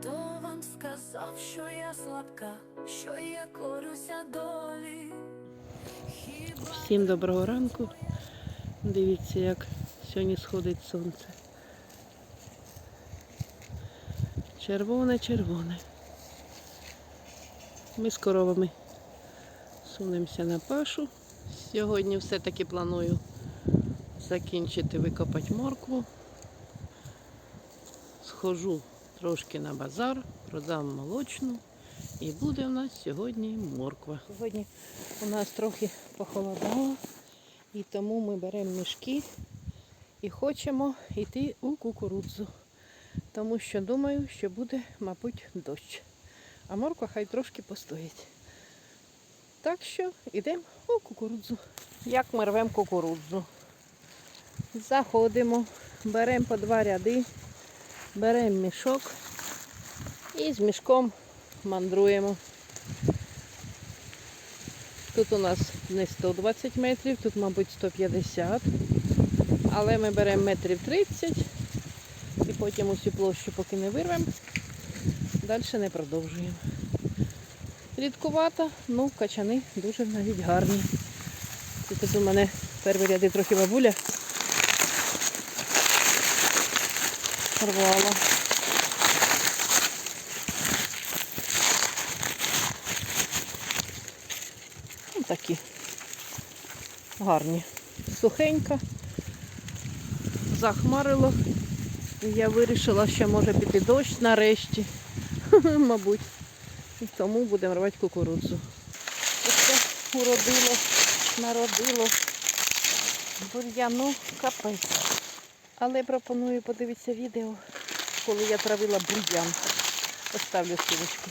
Хто вам сказав, що я слабка, що я корюся долі? Всім доброго ранку. Дивіться, як сьогодні сходить сонце. Червоне, червоне. Ми з коровами сунемося на пашу. Сьогодні все-таки планую закінчити викопати моркву. Схожу трошки на базар, продам молочну. І буде у нас сьогодні морква. Сьогодні у нас трохи похолодало, і тому ми беремо мішки і хочемо йти у кукурудзу. Тому що думаю, що буде, мабуть, дощ. А морква хай трошки постоїть. Так що йдемо у кукурудзу. Як ми рвемо кукурудзу? Заходимо, беремо по два ряди, беремо мішок і з мішком мандруємо. Тут у нас не 120 метрів, тут, мабуть, 150. Але ми беремо метрів 30 і потім усю площу поки не вирвемо, далі не продовжуємо. Рідкувата, ну качани дуже навіть гарні. Тут у мене перші ряди трохи бабуля рвала. Ну, такі гарні. Сухенька. Захмарило. І я вирішила, що може піти дощ нарешті. Мабуть. І тому будемо рвати кукурудзу. Оце уродило, народило бур'яну капець. Але пропоную подивитися відео, коли я травила бур'ян. Поставлю силочку.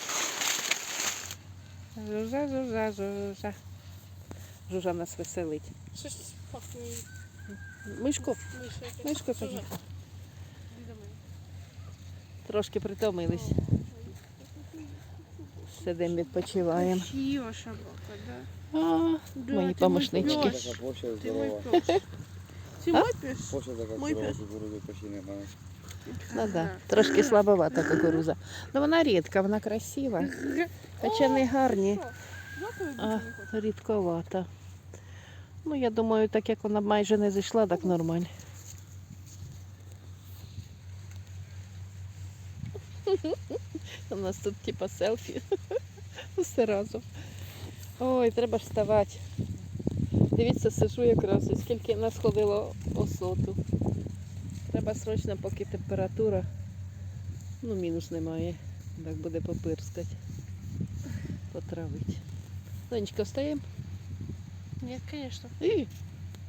Жужа, жужа, жужа. Жужа нас веселить. Щось пахне Мишко, мишко Жужа. Трошки притомились. Сидимо, відпочиваємо. Красива собака, да? А, Да, мої помощнички. Ти мой пес. Ти мой пес? Площа така Мой пес. кукурудзи почти немає. Ну да, трошки слабовата кукуруза. Ну вона рідка, вона красива. Хоча не гарні, Дякую, а не рідковата. Ну, я думаю, так як вона майже не зійшла, так нормально. У нас тут типа селфі. Все разом. Ой, треба ж вставати. Дивіться, сижу якраз, скільки нас ходило осоту. Треба срочно, поки температура. Ну, мінус немає. Так буде попирскати. Потравить. Донечка, встаємо? Нет, конечно. І.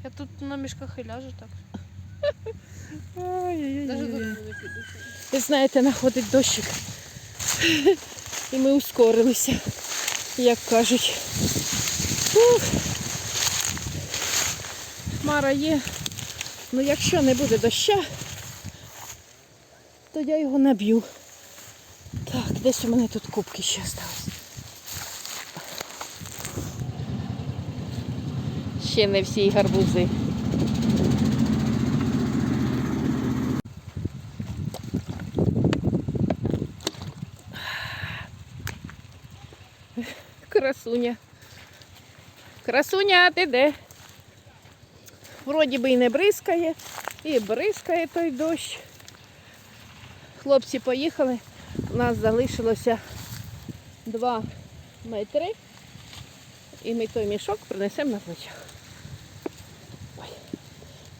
Я тут на мішках і ляжу так. Додому. Ви знаєте, находить дощик. І ми ускорилися, як кажуть. Ух. Хмара є. Ну якщо не буде доща, то я його наб'ю. Так, десь у мене тут кубки ще остались. Ще не всі гарбузи. Красуня. Красуня, ти де? Вроді би і не бризкає, і бризкає той дощ. Хлопці поїхали. У нас залишилося 2 метри. І ми той мішок принесемо на плечах.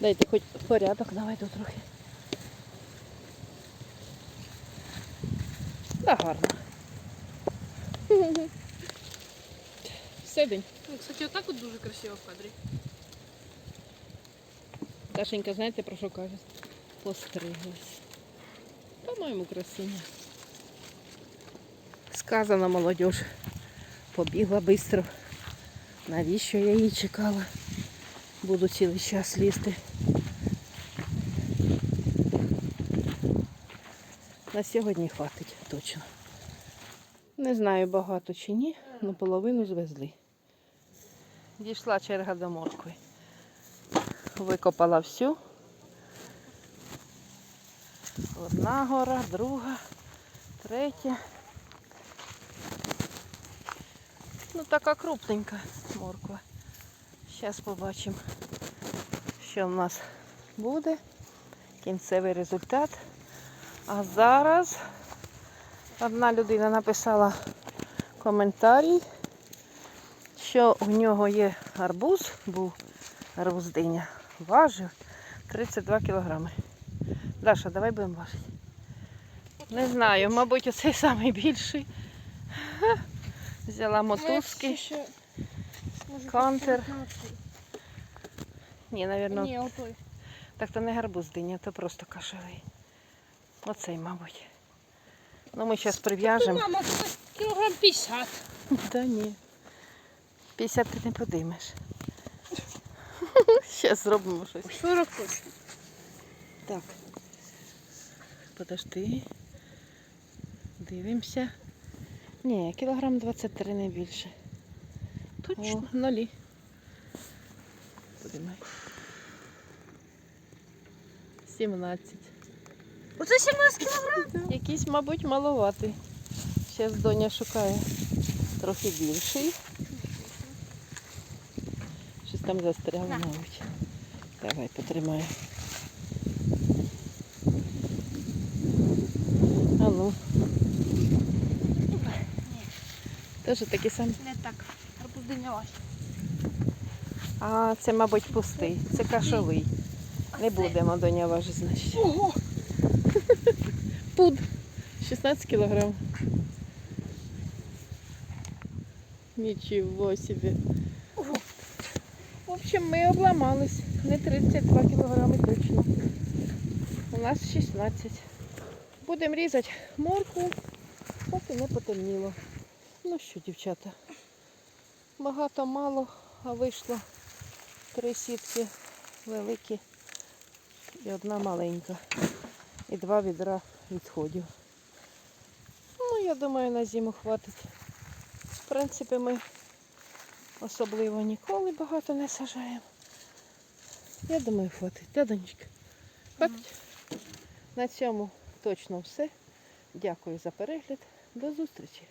Дайте хоч порядок, тут трохи. Да, гарно. Сидень. Ну, Кстати, отак от дуже красиво в кадрі. Дашенька, знаєте про що каже? Постриглась. По-моєму, красиня. Сказано молодіж. Побігла швидко. Навіщо я її чекала? Буду цілий час лізти. На сьогодні хватить точно. Не знаю багато чи ні, але половину звезли. Дійшла черга до моркви. Викопала всю. Одна гора, друга, третє. Ну, така крупненька морква. Зараз побачимо, що в нас буде. Кінцевий результат. А зараз одна людина написала коментарій, що у нього є арбуз, був арбуз диня, важив 32 кілограми. Даша, давай будемо важити. Не знаю, мабуть, оцей самий більший. Взяла мотузки. Контр. Ні, отой. так то не гарбуз диня, то просто кашевий. Оцей, мабуть. Ну, ми зараз прив'яжемо. Мама, це кілограм 50. Та ні. 50 ти не подимеш. Зараз зробимо щось. 40 точно. Так. Подожди. Дивимося. Ні, кілограм 23 не більше. Точно. О, нолі. Подимай. 17. Оце 17 кілограм. Якийсь, мабуть, маловатий. Зараз доня шукає трохи більший. Там застряло, На. мабуть. Давай, потримай. А ну. Теж такий самий. Не так. Арбуз диня важче. А, це, мабуть, пустий. Це кашовий. Не будемо доня важити, значить. Ого! Пуд. 16 килограмм. Ничего себе. В общем, мы обломались. Не 32 кілограми точно. У нас 16. Будемо різати моркву, поки не потемніло. Ну що, дівчата, багато мало, а вийшло три сітки великі і одна маленька. І два відра відходів. Ну, я думаю, на зиму хватить. В принципі, ми особливо ніколи багато не сажаємо. Я думаю, хватить. Да, Донечка? Хватить? На цьому точно все. Дякую за перегляд. До зустрічі!